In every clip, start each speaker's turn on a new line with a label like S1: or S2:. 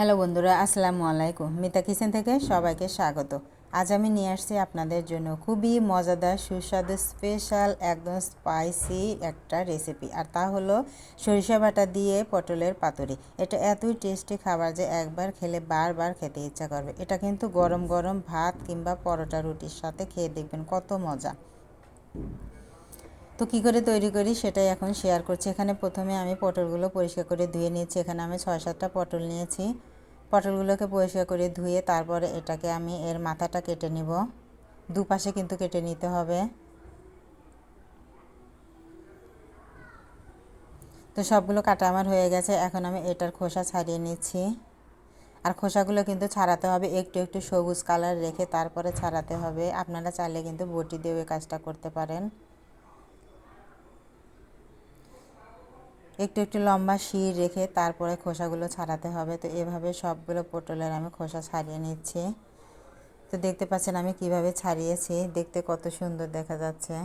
S1: Hello বন্ধুরা, আসসালামু আলাইকুম। মিতা কিচেন থেকে সবাইকে স্বাগত। আজ আমি নিয়ে আসছি আপনাদের জন্য খুবই মজাদার, সুস্বাদু, স্পেশাল, একদম স্পাইসি একটা রেসিপি। আর তা হলো সরিষা বাটা দিয়ে পটলের পাতুরি। এটা এতই টেস্টি খাবার যে একবার খেলে বারবার খেতে ইচ্ছা করবে। এটা কিন্তু গরম গরম ভাত কিংবা পরোটা রুটির সাথে খেয়ে দেখবেন কত মজা। তো কী করে তৈরি করি সেটাই এখন শেয়ার করছি। এখানে প্রথমে আমি পটলগুলো পরিষ্কার করে ধুয়ে নিয়েছি। এখানে আমি ছয় সাতটা পটল নিয়েছি। পটলগুলোকে পরিষ্কার করে ধুয়ে তারপরে এটাকে আমি এর মাথাটা কেটে নিব। দুপাশে কিন্তু কেটে নিতে হবে। তো সবগুলো কাটা আমার হয়ে গেছে, এখন আমি এটার খোসা ছাড়িয়ে নিচ্ছি। আর খোসাগুলো কিন্তু ছাড়াতে হবে, একটু একটু সবুজ কালার রেখে তারপরে ছাড়াতে হবে। আপনারা চাইলে কিন্তু বটি এই কাজটা করতে পারেন। একটু একটু লম্বা শির রেখে তারপরে খোসাগুলো ছাড়াতে হবে। তো এভাবে সবগুলো পটলের আমি খোসা ছাড়িয়ে নিচ্ছি। তো দেখতে পাচ্ছেন আমি কীভাবে ছাড়িয়েছি। দেখতে কত সুন্দর দেখা যাচ্ছে।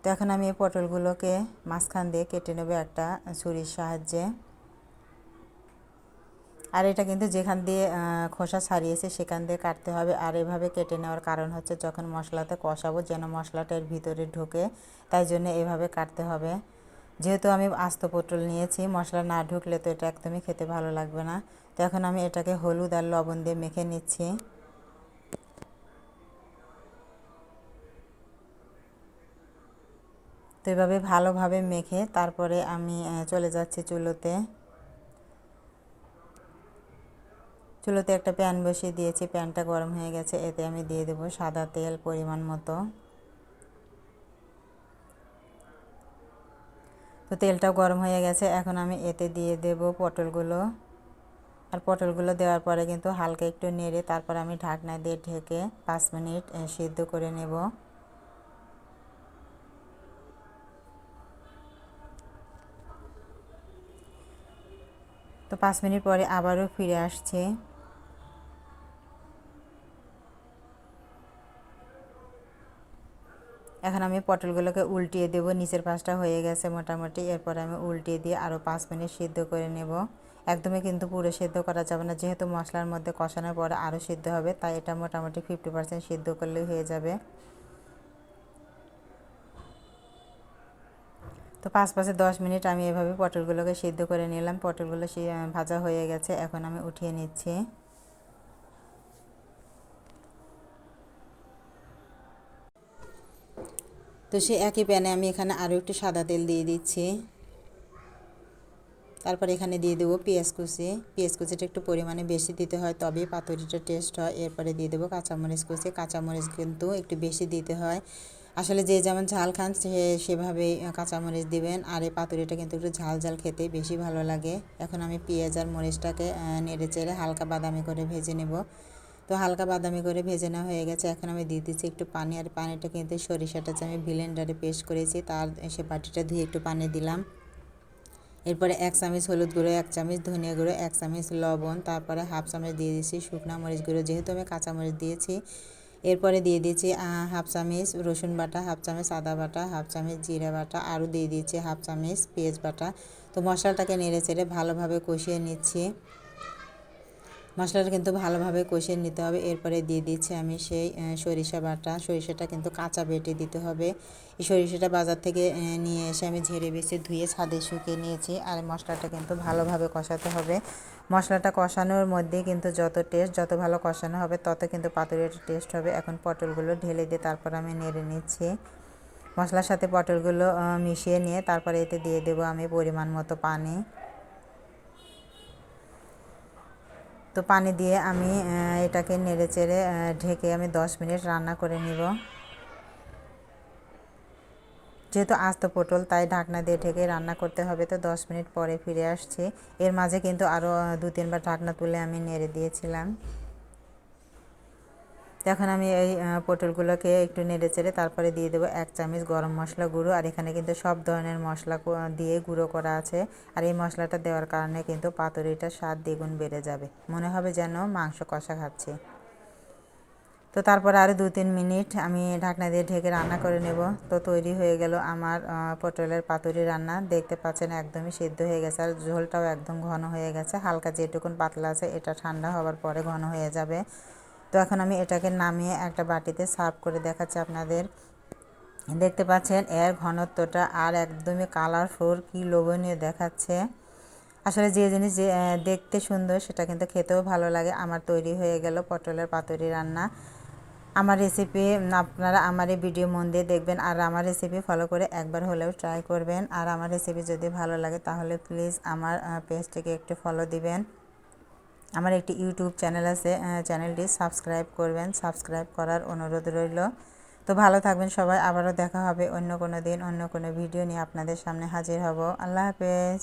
S1: তো এখন আমি এই পটলগুলোকে মাঝখান দিয়ে কেটে নেব একটা ছুরির সাহায্যে। আর এটা কিন্তু যেখান দিয়ে খোসা ছাড়িয়েছে সেখান দিয়ে কাটতে হবে। আর এভাবে কেটে নেওয়ার কারণ হচ্ছে যখন মশলাতে কষাবো যেন মশলাটা এর ভিতরে ঢোকে, তাই জন্য এভাবে কাটতে হবে। যেহেতু আমি আস্ত পটল নিয়েছি, মশলা না ঢুকলে তো এটা একদমই খেতে ভালো লাগবে না। তো এখন আমি এটাকে হলুদ আর লবণ দিয়ে মেখে নিচ্ছি। তো এভাবে ভালোভাবে মেখে তারপরে আমি চলে যাচ্ছি চুলোতে। চুলোতে একটা প্যান বসিয়ে দিয়েছি, প্যানটা গরম হয়ে গেছে, এতে আমি দিয়ে দেবো সাদা তেল পরিমাণ মতো। তো তেলটাও গরম হয়ে গেছে। এখন আমি এতে দিয়ে দেব পটলগুলো। আর পটলগুলো দেওয়ার পরে কিন্তু হালকা একটু নেড়ে তারপর আমি ঢাকনা দিয়ে ঢেকে পাঁচ মিনিট সিদ্ধ করে নেব। তো পাঁচ মিনিট পরে আবারও ফিরে আসছে। এখন আমি পটলগুলোকে উল্টিয়ে দেবো। নিচের পাশটা হয়ে গেছে মোটামুটি। এরপর আমি উল্টিয়ে দিয়ে আরও পাঁচ মিনিট সিদ্ধ করে নেব। একদমই কিন্তু পুরো সিদ্ধ করা যাবে না। যেহেতু মশলার মধ্যে কষানোর পরে আরও সিদ্ধ হবে, তাই এটা মোটামুটি ফিফটি পার্সেন্ট সিদ্ধ করলেই হয়ে যাবে। তো পাঁচ পাঁচে দশ মিনিট আমি এভাবে পটলগুলোকে সিদ্ধ করে নিলাম। পটলগুলো ভাজা হয়ে গেছে। এখন আমি উঠিয়ে নিচ্ছি। তো সে একই প্যানে আমি এখানে আরও একটু সাদা তেল দিয়ে দিচ্ছি। তারপর এখানে দিয়ে দেবো পেঁয়াজ কুচি। পেঁয়াজ কুচিটা একটু পরিমাণে বেশি দিতে হয় তবে পাতুরিটা টেস্ট হয়। এরপরে দিয়ে দেবো কাঁচামরিচ কুচি। কাঁচামরিচ কিন্তু একটু বেশি দিতে হয়। আসলে যে যেমন ঝাল খান, সে সেভাবেই কাঁচামরিচ দিবেন। আর এই পাতুরিটা কিন্তু একটু ঝাল ঝাল খেতে বেশি ভালো লাগে। এখন আমি পেঁয়াজ আর মরিচটাকে নেড়ে চেড়ে হালকা বাদামি করে ভেজে নেব। তো হালকা বাদামি করে ভেজে নেওয়া হয়ে গেছে। এখন আমি দিয়ে দিচ্ছি একটু পানি আর পানিটা কিন্তু সরিষাটা যে আমি ব্লেন্ডারে পেস্ট করেছি। তার সে বাটিটা ধুয়ে একটু পানি দিলাম। এরপরে এক চামচ হলুদ গুঁড়ো, এক চামচ ধনিয়া গুঁড়ো, এক চামচ লবণ, তারপরে হাফ চামচ দিয়ে দিয়েছি শুকনা মরিচ গুঁড়ো, যেহেতু আমি কাঁচা মরিচ দিয়েছি। এরপরে দিয়ে দিয়েছি হাফ চামচ রসুন বাটা, হাফ চামচ আদা বাটা, হাফ চামচ জিরা বাটা, আরও দিয়ে দিয়েছি হাফ চামচ পেঁয়াজ বাটা। তো মশলাটাকে নেড়ে চেড়ে ভালোভাবে কষিয়ে নিচ্ছি। মশলাটা কিন্তু ভালোভাবে কষিয়ে নিতে হবে। এরপরে দিয়ে দিচ্ছি আমি সেই সরিষা বাটা। সরিষাটা কিন্তু কাঁচা বেটে দিতে হবে। এই সরিষাটা বাজার থেকে নিয়ে এসে আমি ঝেড়ে বেছে ধুয়ে ছাদে শুকিয়ে নিয়েছি। আর মশলাটা কিন্তু ভালোভাবে কষাতে হবে। মশলাটা কষানোর মধ্যে কিন্তু যত টেস্ট যত ভালো কষানো হবে, তত কিন্তু পাতুরির টেস্ট হবে। এখন পটলগুলো ঢেলে দিয়ে তারপর আমি নেড়ে নিচ্ছি। মশলার সাথে পটলগুলো মিশিয়ে নিয়ে তারপরে এতে দিয়ে দেবো আমি পরিমাণ মতো পানি। তো পানি দিয়ে আমি এটাকে নেড়ে চেড়ে ঢেকে আমি দশ মিনিট রান্না করে নিব। যেহেতু আস্ত পটল, তাই ঢাকনা দিয়ে ঢেকে রান্না করতে হবে। তো দশ মিনিট পরে ফিরে আসছি। এর মাঝে কিন্তু আরও দু তিনবার ঢাকনা তুলে আমি নেড়ে দিয়েছিলাম। এখন আমি এই পটলগুলোকে একটু নেড়ে চেড়ে তারপরে দিয়ে দেবো এক চামচ গরম মশলা গুঁড়ো। আর এখানে কিন্তু সব ধরনের মশলা দিয়ে গুঁড়ো করা আছে। আর এই মশলাটা দেওয়ার কারণে কিন্তু পাতুরিটার স্বাদ দ্বিগুণ বেড়ে যাবে। মনে হবে যেন মাংস কষা খাচ্ছি। তো তারপরে আরও দু তিন মিনিট আমি ঢাকনা দিয়ে ঢেকে রান্না করে নেব। তো তৈরি হয়ে গেল আমার পটলের পাতুরি রান্না। দেখতে পাচ্ছেন একদমই সিদ্ধ হয়ে গেছে আর ঝোলটাও একদম ঘন হয়ে গেছে। হালকা যেটুকুন পাতলা আছে, এটা ঠান্ডা হওয়ার পরে ঘন হয়ে যাবে। তো এখন আমি এটাকে নামিয়ে একটা বাটিতে সার্ভ করে দেখাচ্ছি আপনাদের। দেখতে পাচ্ছেন, এর ঘনত্বটা আর একদমই কালারফুল কি লোভনীয় দেখাচ্ছে। আসলে যে জিনিস যে দেখতে সুন্দর, সেটা কিন্তু খেতেও ভালো লাগে। আমার তৈরি হয়ে গেল পটলের পাতুরি রান্না। আমার রেসিপি আপনারা আমার এই ভিডিও মন দিয়ে দেখবেন। আর আমার রেসিপি ফলো করে একবার হলেও ট্রাই করবেন। আর আমার রেসিপি যদি ভালো লাগে, তাহলে প্লিজ আমার পেজটিকে একটু ফলো দিবেন। আমার একটি ইউটিউব চ্যানেল আছে চ্যানেলটি সাবস্ক্রাইব করবেন। সাবস্ক্রাইব করার অনুরোধ রইল। তো ভালো থাকবেন সবাই। আবারও দেখা হবে অন্য কোনো দিন, অন্য কোনো ভিডিও নিয়ে আপনাদের সামনে হাজির হব। আল্লাহ হাফেজ।